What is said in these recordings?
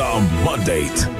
The Mandate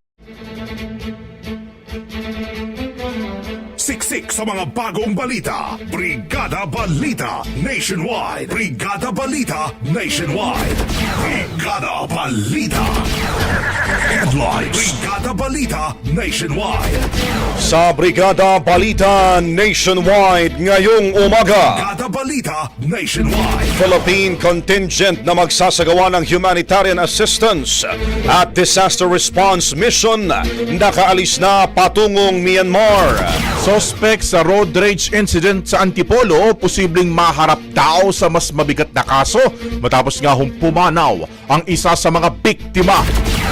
Siksik sa mga bagong balita. Brigada Balita Nationwide. Brigada Balita Nationwide. Brigada Balita. Headlines. Brigada Balita Nationwide. Sa Brigada Balita Nationwide ngayong umaga. Brigada Balita Nationwide. Philippine contingent na magsasagawa ng humanitarian assistance at disaster response mission nakaalis na patungong Myanmar. Suspect sa road rage incident sa Antipolo, posibleng maharap daw sa mas mabigat na kaso matapos nga hong pumanaw ang isa sa mga biktima.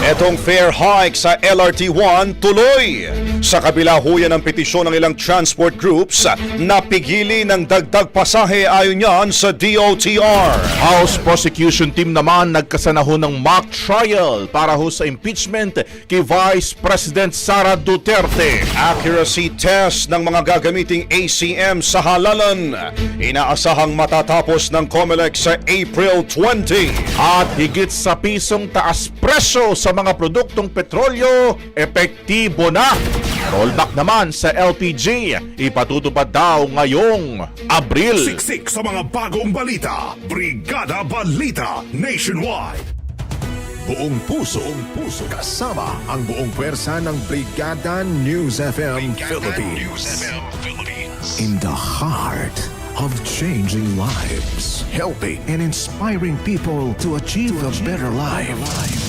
Etong fare hike sa LRT1 tuloy. Sa kabila huyan ng petisyon ng ilang transport groups, napigili ng dagdag pasahe ayon yan sa DOTR. House prosecution team naman nagkasanahon ng mock trial para ho sa impeachment kay Vice President Sara Duterte. Accuracy test ng mga gagamiting ACM sa halalan. Inaasahang matatapos ng COMELEC sa April 20. At higit sa pisong taas presyo sa mga produktong petrolyo, epektibo na. Rollback naman sa LPG, ipatutupad daw ngayong Abril. Siksik sa mga bagong balita. Brigada Balita Nationwide. Buong puso, buong puso kasama ang buong pwersa ng Brigada News FM Philippines. In the heart of changing lives, helping and inspiring people to achieve a better life.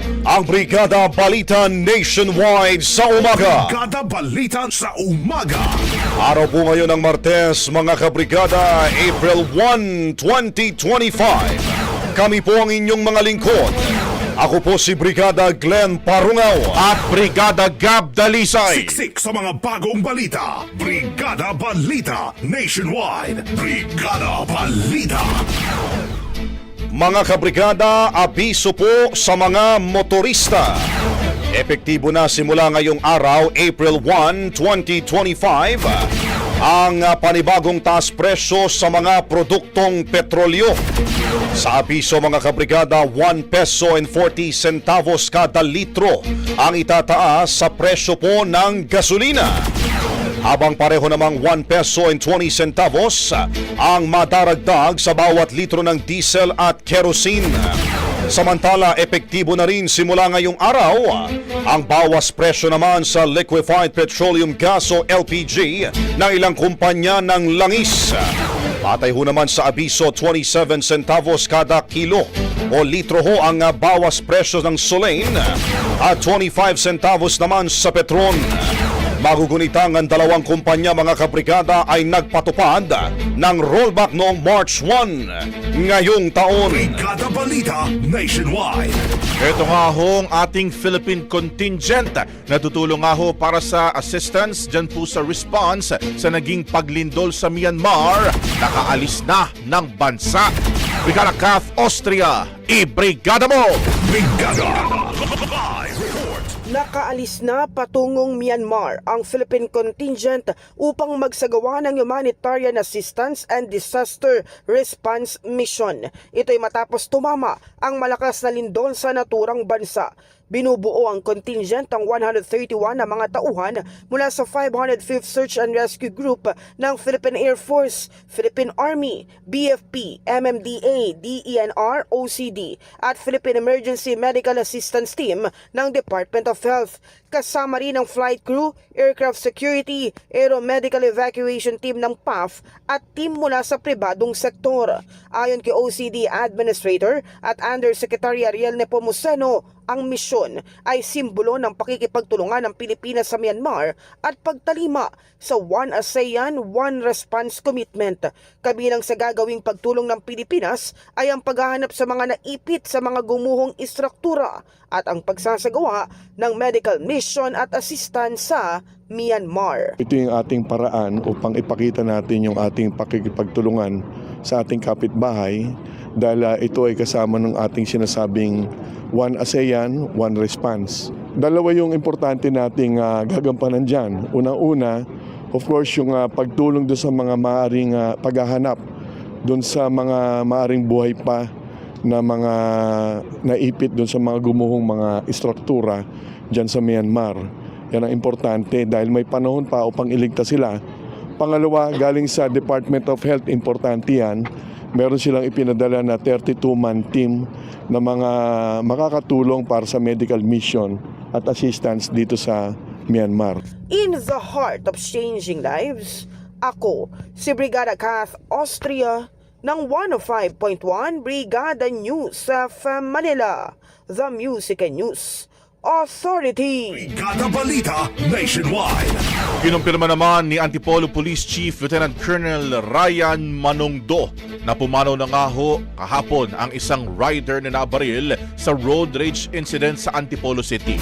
ang Brigada Balita Nationwide sa umaga. Brigada Balita sa umaga. Araw po ngayon ng Martes, mga kabrigada, April 1, 2025. Kami po ang inyong mga lingkod. Ako po si Brigada Glenn Parungaw. At Brigada Gab Dalisay. Siksik sa mga bagong balita. Brigada Balita Nationwide. Brigada Balita. Mga kabrigada, abiso po sa mga motorista. Epektibo na simula ngayong araw, April 1, 2025, ang ah, panibagong taas presyo sa mga produktong petrolyo. Sa abiso mga kabrigada, 1 peso and 40 centavos kada litro ang itataas sa presyo po ng gasolina. Habang pareho namang 1 peso and 20 centavos ang madaragdag sa bawat litro ng diesel at kerosene. Samantala, epektibo na rin simula ngayong araw ang bawas presyo naman sa liquefied petroleum gas o LPG ng ilang kumpanya ng langis. Patay ho naman sa abiso 27 centavos kada kilo o litro ho ang bawas presyo ng Solane at 25 centavos naman sa Petron. Magugunitang ang dalawang kumpanya mga kabrigada ay nagpatupad ng rollback noong March 1 ngayong taon. Brigada Balita Nationwide. Ito nga ho ang ating Philippine contingent na tutulong nga ho para sa assistance dyan po sa response sa naging paglindol sa Myanmar. Nakaalis na ng bansa. Brigada Kath Austria, i-brigada mo! Brigada. Nakaalis na patungong Myanmar ang Philippine contingent upang magsagawa ng humanitarian assistance and disaster response mission. Ito'y matapos tumama ang malakas na lindol sa naturang bansa. Binubuo ang contingent ng 131 na mga tauhan mula sa 505th Search and Rescue Group ng Philippine Air Force, Philippine Army, BFP, MMDA, DENR, OCD at Philippine Emergency Medical Assistance Team ng Department of Health. Kasama rin ang flight crew, aircraft security, aeromedical evacuation team ng PAF at team mula sa pribadong sektor. Ayon kay OCD Administrator at Undersecretary Ariel Nepomuceno, ang misyon ay simbolo ng pakikipagtulungan ng Pilipinas sa Myanmar at pagtalima sa One ASEAN, One Response Commitment. Kabilang sa gagawing pagtulong ng Pilipinas ay ang paghahanap sa mga naipit sa mga gumuhong istruktura at ang pagsasagawa ng medical mission at assistance sa Myanmar. Ito yung ating paraan upang ipakita natin yung ating pakikipagtulungan sa ating kapitbahay dahil ah, ito ay kasama ng ating sinasabing One ASEAN, One Response. Dalawa yung importante nating ah, gagampanan dyan. Unang-una, of course, yung ah, pagtulong doon sa mga maaring ah, paghahanap doon sa mga maaring buhay pa na mga naipit doon sa mga gumuhong mga istruktura dyan sa Myanmar. Yan ang importante dahil may panahon pa upang iligtas sila. Pangalawa, galing sa Department of Health, importante yan. Meron silang ipinadala na 32-man team na mga makakatulong para sa medical mission at assistance dito sa Myanmar. In the heart of changing lives, ako, si Brigada Kath Austria ng 105.1 Brigada News of Manila, the Music and News Authority. Brigada Balita Nationwide. Kinumpirma naman ni Antipolo Police Chief Lieutenant Colonel Ryan Manongdo na pumanaw na nga ho kahapon ang isang rider na nabaril sa road rage incident sa Antipolo City.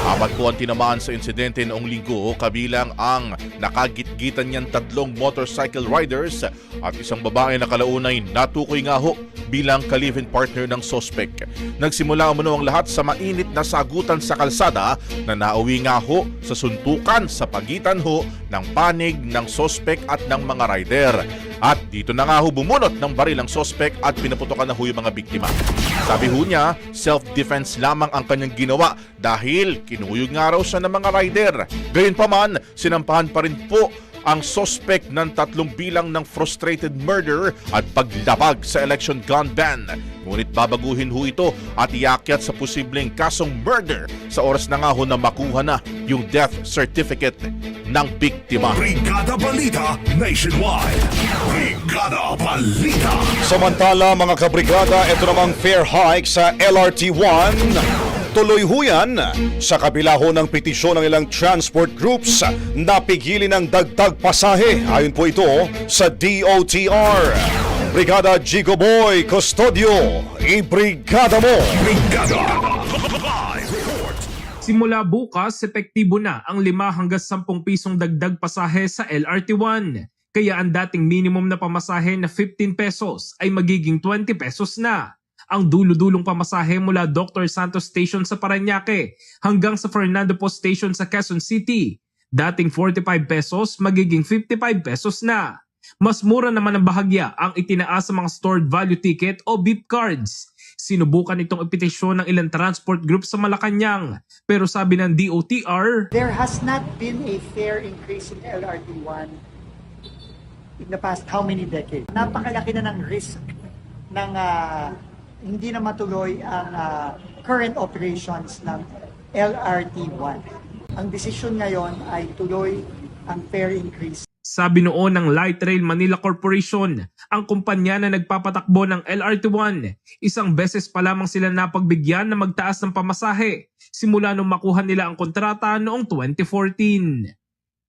Apat po ang tinamaan sa insidente noong linggo kabilang ang nakagitgitan niyang tatlong motorcycle riders at isang babae na kalaunay natukoy nga ho bilang ka-live-in partner ng sospek. Nagsimula umano ang lahat sa mainit na sagutan sa kalsada na nauwi nga ho sa suntukan sa pagitan ho ng panig ng sospek at ng mga rider. At dito na nga ho bumunot ng baril ang sospek at pinaputokan na ho yung mga biktima. Sabi ho niya, self-defense lamang ang kanyang ginawa dahil kinuyog nga raw siya ng mga rider. Gayunpaman, sinampahan pa rin po ang sospek ng tatlong bilang ng frustrated murder at paglabag sa election gun ban. Ngunit babaguhin ho ito at iakyat sa posibleng kasong murder sa oras na nga ho na makuha na yung death certificate ng biktima. Brigada Balita Nationwide. Brigada Balita. Samantala mga kabrigada, ito namang fair hike sa LRT1. Tuloy ho yan sa kabila ho ng petisyon ng ilang transport groups na pigilin ng dagdag pasahe. Ayon po ito sa DOTR. Brigada Jigo Boy Custodio, i-brigada mo! Brigada. Simula bukas, epektibo na ang 5 hanggang 10 pisong dagdag pasahe sa LRT1. Kaya ang dating minimum na pamasahe na 15 pesos ay magiging 20 pesos na. Ang dulo-dulong pamasahe mula Dr. Santos Station sa Paranaque hanggang sa Fernando Post Station sa Quezon City. Dating 45 pesos, magiging 55 pesos na. Mas mura naman ang bahagya ang itinaas sa mga stored value ticket o beep cards. Sinubukan itong ipetisyon ng ilang transport group sa Malacanang. Pero sabi ng DOTR, There has not been a fair increase in LRT1 in the past how many decades. Napakalaki na ng risk ng ah, hindi na matuloy ang ah, current operations ng LRT1. Ang desisyon ngayon ay tuloy ang fair increase. Sabi noon ng Light Rail Manila Corporation, ang kumpanya na nagpapatakbo ng LRT1, isang beses pa lamang sila napagbigyan na magtaas ng pamasahe simula nung makuha nila ang kontrata noong 2014.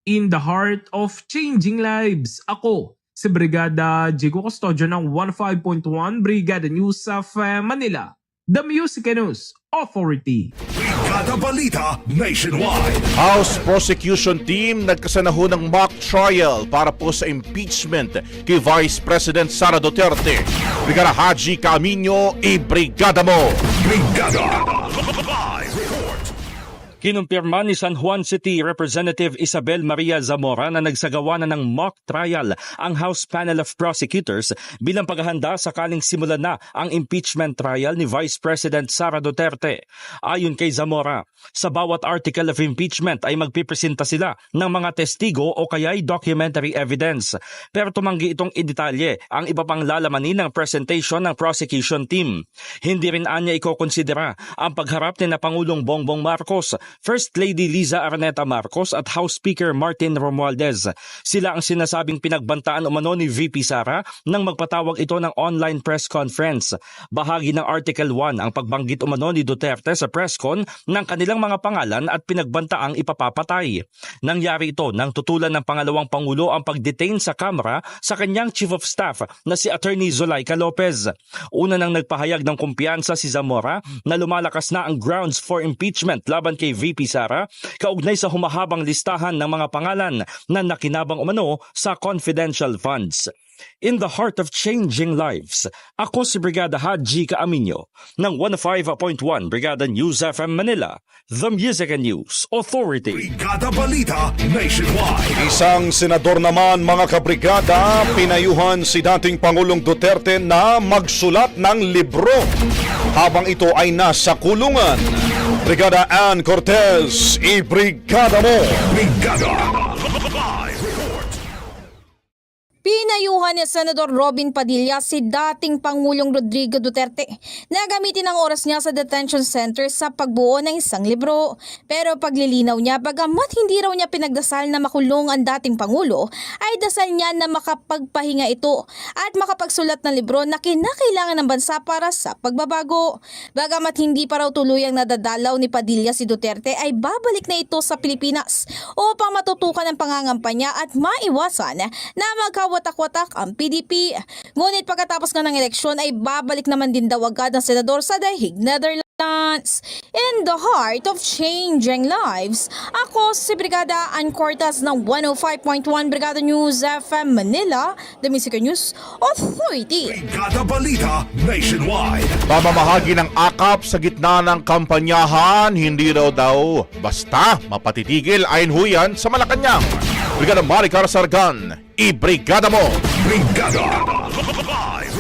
In the heart of changing lives, ako si Brigada Jigo Custodio ng 15.1 Brigada News of uh, Manila, The Music News Authority. Brigada Balita Nationwide. House Prosecution Team nagkasanaho ng mock trial para po sa impeachment kay Vice President Sara Duterte. Brigada Haji Camino, i-brigada mo! Brigada. Kinumpirma ni San Juan City Representative Isabel Maria Zamora na nagsagawa na ng mock trial ang House Panel of Prosecutors bilang paghahanda sakaling simulan na ang impeachment trial ni Vice President Sara Duterte. Ayon kay Zamora, sa bawat article of impeachment ay magpipresenta sila ng mga testigo o kaya'y documentary evidence. Pero tumanggi itong idetalye ang iba pang lalamanin ng presentation ng prosecution team. Hindi rin anya ikokonsidera ang pagharap ni na Pangulong Bongbong Marcos, First Lady Liza Araneta Marcos at House Speaker Martin Romualdez. Sila ang sinasabing pinagbantaan umano ni VP Sara nang magpatawag ito ng online press conference. Bahagi ng Article 1 ang pagbanggit umano ni Duterte sa press con ng kanilang mga pangalan at pinagbantaang ipapapatay. Nangyari ito nang tutulan ng pangalawang pangulo ang pagdetain sa Kamara sa kanyang Chief of Staff na si Attorney Zulaika Lopez. Una nang nagpahayag ng kumpiyansa si Zamora na lumalakas na ang grounds for impeachment laban kay VP Sara kaugnay sa humahabang listahan ng mga pangalan na nakinabang umano sa confidential funds. In the heart of changing lives, ako si Brigada Haji Kaaminyo ng 105.1 Brigada News FM Manila, The Music and News Authority. Brigada Balita Nationwide. Isang senador naman mga kabrigada, pinayuhan si dating Pangulong Duterte na magsulat ng libro habang ito ay nasa kulungan. Brigada Ann Cortez, i-brigada mo! Brigada. Pinayuhan ni Senador Robin Padilla si dating Pangulong Rodrigo Duterte na gamitin ang oras niya sa detention center sa pagbuo ng isang libro. Pero paglilinaw niya, bagamat hindi raw niya pinagdasal na makulong ang dating Pangulo, ay dasal niya na makapagpahinga ito at makapagsulat ng libro na kinakailangan ng bansa para sa pagbabago. Bagamat hindi pa raw tuluyang nadadalaw ni Padilla si Duterte ay babalik na ito sa Pilipinas upang matutukan ang pangangampanya at maiwasan na magkawatak-watak ang PDP. Ngunit pagkatapos nga ng eleksyon ay babalik naman din daw agad ang senador sa Dahig, Netherlands. In the heart of changing lives, ako si Brigada Ann Cortez ng 105.1 Brigada News FM Manila, The Music News Authority. Brigada Balita Nationwide. Pamamahagi ng akap sa gitna ng kampanyahan, hindi raw daw basta mapatitigil ayon ho yan sa Malacanang. Brigada Maricar Sargan, ibrigada mo! Brigada Live Report.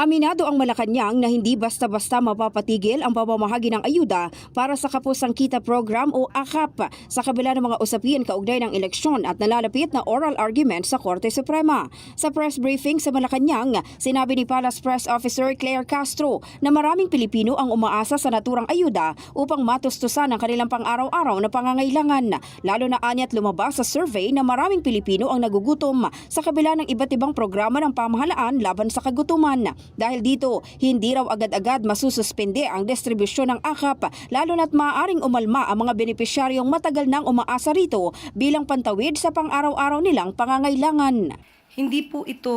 Aminado ang Malacanang na hindi basta-basta mapapatigil ang pamamahagi ng ayuda para sa Kapusang Kita Program o AKAP sa kabila ng mga usapin kaugnay ng eleksyon at nalalapit na oral argument sa Korte Suprema. Sa press briefing sa Malacanang, sinabi ni Palace Press Officer Claire Castro na maraming Pilipino ang umaasa sa naturang ayuda upang matustusan ang kanilang pang-araw-araw na pangangailangan. Lalo na anyat lumabas sa survey na maraming Pilipino ang nagugutom sa kabila ng iba't ibang programa ng pamahalaan laban sa kagutuman. Dahil dito, hindi raw agad-agad masususpende ang distribusyon ng AKAP lalo na't maaaring umalma ang mga benepisyaryong matagal nang umaasa rito bilang pantawid sa pang-araw-araw nilang pangangailangan. Hindi po ito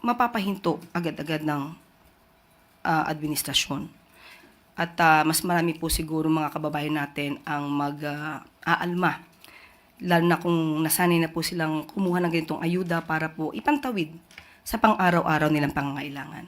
mapapahinto agad-agad ng ah, administrasyon. At ah, mas marami po siguro mga kababayan natin ang mag-aalma. Lalo na kung nasanay na po silang kumuha ng ganitong ayuda para po ipantawid sa pang-araw-araw nilang pangangailangan.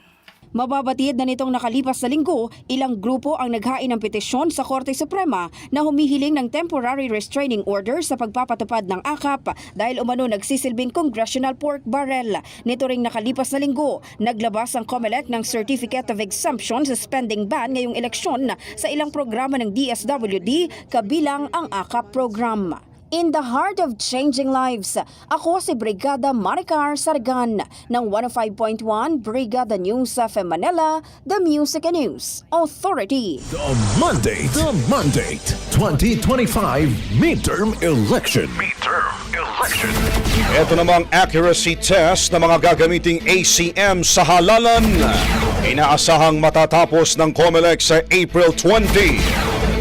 Mababatid na nitong nakalipas na linggo, ilang grupo ang naghain ng petisyon sa Korte Suprema na humihiling ng temporary restraining order sa pagpapatupad ng AKAP dahil umano nagsisilbing congressional pork barrel. Nito ring nakalipas na linggo, naglabas ang COMELEC ng Certificate of Exemption sa spending ban ngayong eleksyon sa ilang programa ng DSWD kabilang ang AKAP program. In the heart of changing lives, ako si Brigada Maricar Sargan ng 105.1 Brigada News sa Manila, The Music and News Authority. The Monday, the Mandate 2025 Midterm Election. Midterm Election. Ito namang accuracy test ng mga gagamiting ACM sa halalan. Inaasahang matatapos ng COMELEC sa April 20.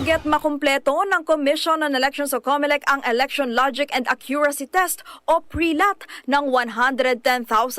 Target makumpleto ng Commission on Elections o COMELEC ang Election Logic and Accuracy Test o PRELAT ng 110,000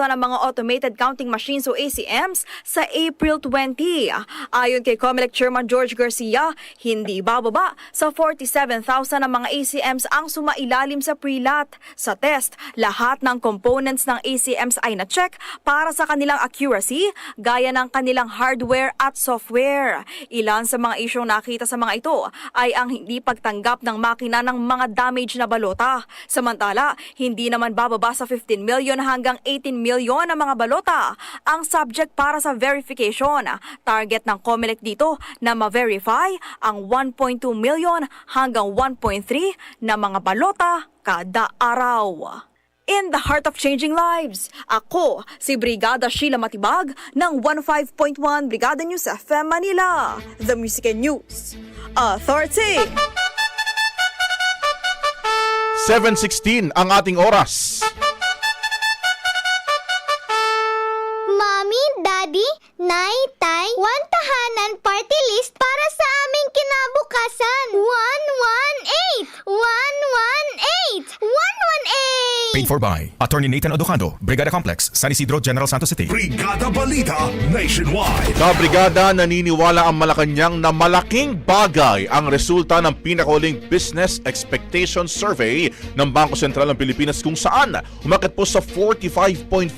na mga automated counting machines o ACMs sa April 20. Ayon kay COMELEC Chairman George Garcia, hindi bababa sa 47,000 na mga ACMs ang sumailalim sa PRELAT. Sa test, lahat ng components ng ACMs ay na-check para sa kanilang accuracy gaya ng kanilang hardware at software. Ilan sa mga isyong nakita sa mga ito ay ang hindi pagtanggap ng makina ng mga damage na balota. Samantala, hindi naman bababa sa 15 million hanggang 18 million na mga balota ang subject para sa verification. Target ng COMELEC dito na ma-verify ang 1.2 million hanggang 1.3 na mga balota kada araw. In the heart of changing lives, ako si Brigada Sheila Matibag ng 15.1 Brigada News FM Manila, The Music and News Authority. 7.16 ang ating oras. Paid for by Attorney Nathan Odocando, Brigada Complex, San Isidro, General Santos City. Brigada Balita Nationwide. Sa brigada, naniniwala ang Malacanang na malaking bagay ang resulta ng pinakauling Business Expectation Survey ng Bangko Sentral ng Pilipinas kung saan umakit po sa 45.4%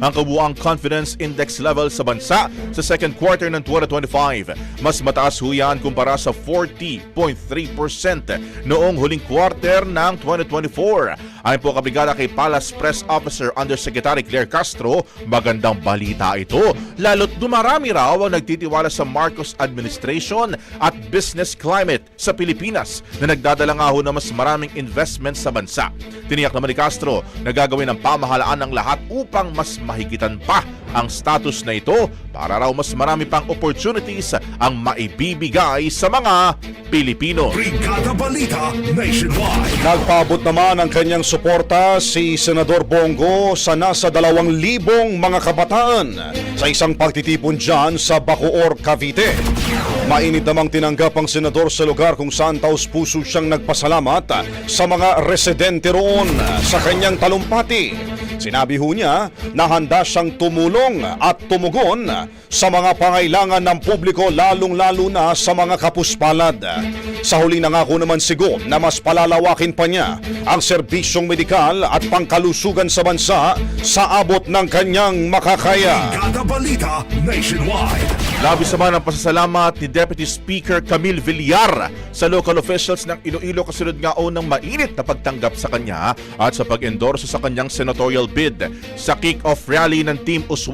ang kabuang confidence index level sa bansa sa second quarter ng 2025. Mas mataas ho yan kumpara sa 40.3% noong huling quarter ng 2024. Ayon po kabrigada kay Palace Press Officer Undersecretary Claire Castro, magandang balita ito. Lalo't dumarami raw ang nagtitiwala sa Marcos administration at business climate sa Pilipinas na nagdadala nga ho na mas maraming investment sa bansa. Tiniyak naman ni Castro na gagawin ng pamahalaan ng lahat upang mas mahigitan pa ang status na ito para raw mas marami pang opportunities ang maibibigay sa mga Pilipino. Brigada Balita Nationwide. Nagpaabot naman ang kanyang suporta si Senador Bongo sa nasa dalawang libong mga kabataan sa isang pagtitipon dyan sa Bacoor, Cavite. Mainit namang tinanggap ang senador sa lugar kung saan taos puso siyang nagpasalamat sa mga residente roon sa kanyang talumpati. Sinabi ho niya na handa siyang tumulong at tumugon sa mga pangailangan ng publiko lalong-lalo na sa mga kapuspalad. Sa huli nangako naman si Go na mas palalawakin pa niya ang serbisyong medikal at pangkalusugan sa bansa sa abot ng kanyang makakaya. Brigada Balita Nationwide. Labis naman ang pasasalamat ni Deputy Speaker Camille Villar sa local officials ng Iloilo kasunod nga o ng mainit na pagtanggap sa kanya at sa pag-endorse sa kanyang senatorial bid. Sa kick-off rally ng Team Uswag,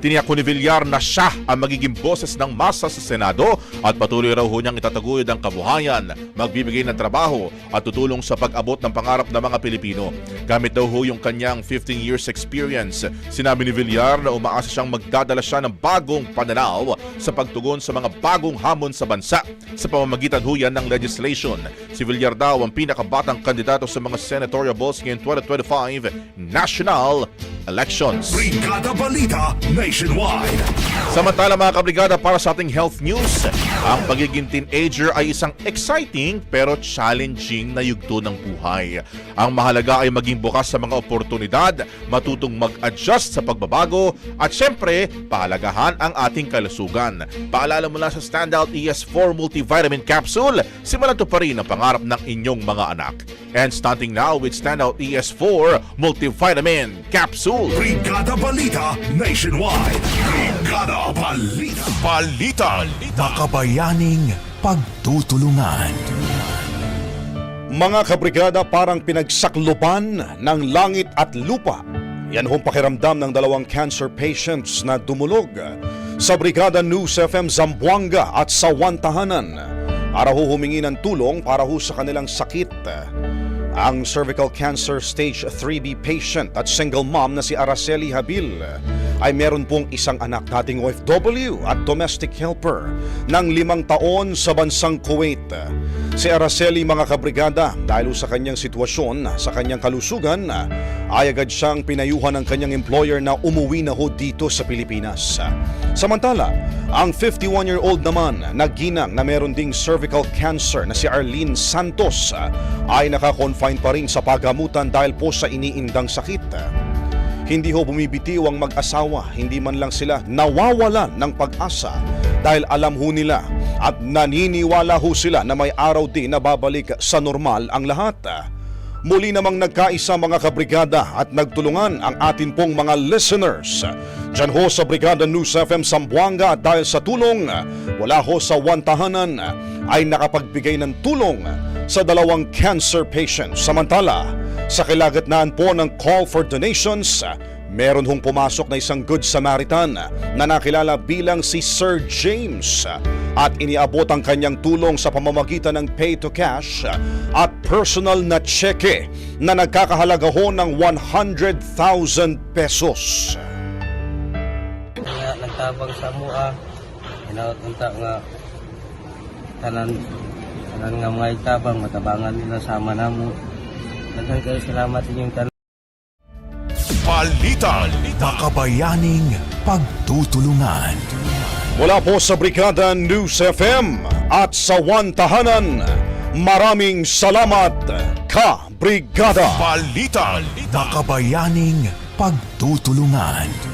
tiniyako ni Villar na siya ang magiging boses ng masa sa Senado at patuloy raw ho niyang itataguyod ang kabuhayan, magbibigay ng trabaho at tutulong sa pag-abot ng pangarap ng mga Pilipino. Gamit daw ho yung kanyang 15 years experience. Sinabi ni Villar na umaasa siyang magdadala siya ng bagong pananaw sa pagtugon sa mga bagong hamon sa bansa sa pamamagitan ho yan ng legislation. Si Villar daw ang pinakabatang kandidato sa mga senatorial balls ngayong 2025 national elections. Brigada Balita Nationwide. Samantala mga kabrigada para sa ating health news, ang pagiging teenager ay isang exciting pero challenging na yugto ng buhay. Ang mahalaga ay maging bukas sa mga oportunidad, matutong mag-adjust sa pagbabago at syempre, pahalagahan ang ating kalusugan. Paalala mula sa Standout ES4 Multivitamin Capsule, simulan to pa rin ang pangarap ng inyong mga anak. And starting now with Standout ES4 Multivitamin Capsule. Brigada Balita Nationwide. Brigada Balita. Balita. Makabayaning pagtutulungan. Mga kabrigada parang pinagsaklupan ng langit at lupa. Yan hong pakiramdam ng dalawang cancer patients na dumulog sa Brigada News FM Zamboanga at sa Wantahanan. Para ho humingi ng tulong para ho sa kanilang sakit. Ang cervical cancer stage 3B patient at single mom na si Araceli Habil ay meron pong isang anak dating OFW at domestic helper ng limang taon sa bansang Kuwait. Si Araceli mga kabrigada dahil sa kanyang sitwasyon sa kanyang kalusugan ay agad siyang pinayuhan ng kanyang employer na umuwi na ho dito sa Pilipinas. Samantala, ang 51-year-old naman na ginang na meron ding cervical cancer na si Arlene Santos ay nakakonfine pa rin sa pagamutan dahil po sa iniindang sakit. Hindi ho bumibitiw ang mag-asawa, hindi man lang sila nawawalan ng pag-asa dahil alam ho nila at naniniwala ho sila na may araw din na babalik sa normal ang lahat. Muli namang nagkaisa mga kabrigada at nagtulungan ang atin pong mga listeners. Diyan ho sa Brigada News FM Sambuanga dahil sa tulong, wala ho sa wantahanan ay nakapagbigay ng tulong sa dalawang cancer patients. Samantala, sa kilagatnaan po ng call for donations, meron hong pumasok na isang Good Samaritan na nakilala bilang si Sir James at iniabot ang kanyang tulong sa pamamagitan ng pay to cash at personal na cheque na nagkakahalaga ho ng 100,000 pesos. nagtabang sa mua inaot unta nga tanan tanan nga mga itabang matabangan nila sama namo. Daghan kayo salamat inyong tanan Balita. Makabayaning pagtutulungan. Mula po sa Brigada News FM at sa Wantahanan, maraming salamat ka Brigada. Balita. Makabayaning pagtutulungan.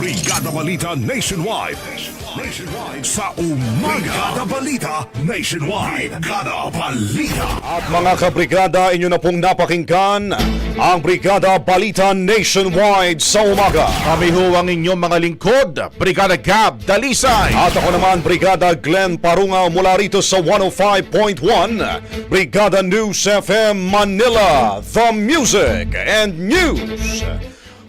Brigada Balita Nationwide. Nationwide sa umaga. Brigada Balita Nationwide. Brigada Balita. At mga kabrigada, inyo na pong napakinggan ang Brigada Balita Nationwide sa umaga. Kami ho ang inyong mga lingkod, Brigada Gab Dalisay. At ako naman, Brigada Glenn Parungaw mula rito sa 105.1 Brigada News FM Manila, The Music and News